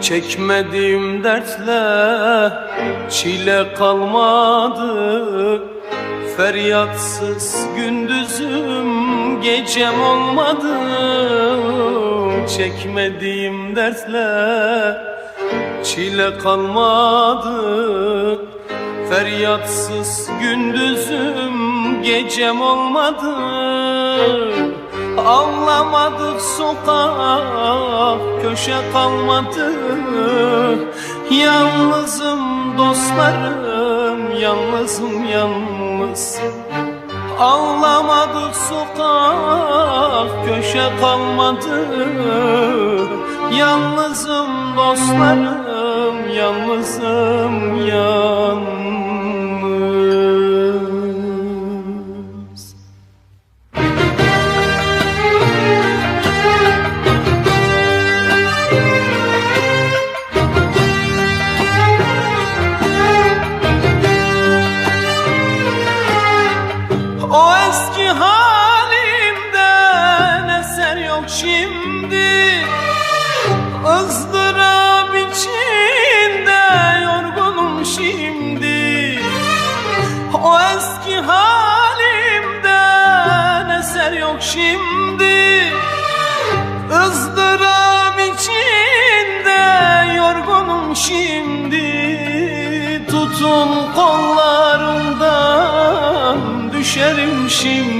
Çekmediğim dertle çile kalmadı. Feryatsız gündüzüm gecem olmadı. Çekmediğim dertle çile kalmadı. Feryatsız gündüzüm gecem olmadı Ağlamadık sokak köşe kalmadı. Yalnızım dostlarım yalnızım yalnız. Ağlamadık sokak köşe kalmadı. Yalnızım dostlarım yalnızım yalnız ızdırap içinde yorgunum şimdi. O eski halimden eser yok şimdi. Izdırap içinde yorgunum şimdi. Tutun kollarımdan düşerim şimdi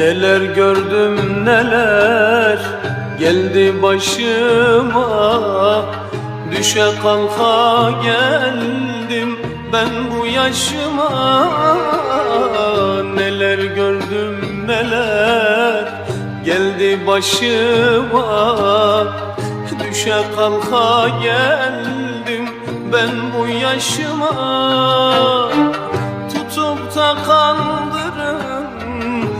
Neler gördüm neler geldi başıma. Düşe kalka geldim ben bu yaşıma. Neler gördüm neler geldi başıma. Düşe kalka geldim ben bu yaşıma. Tutup da kandırın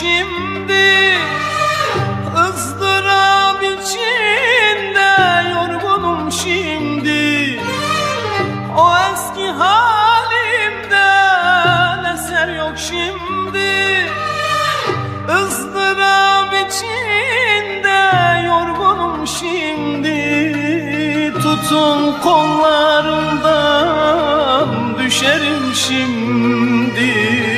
şimdi ızdırap içinde yorgunum şimdi. O eski halimden eser yok şimdi? Izdırap içinde yorgunum şimdi. Tutun kollarımdan düşerim şimdi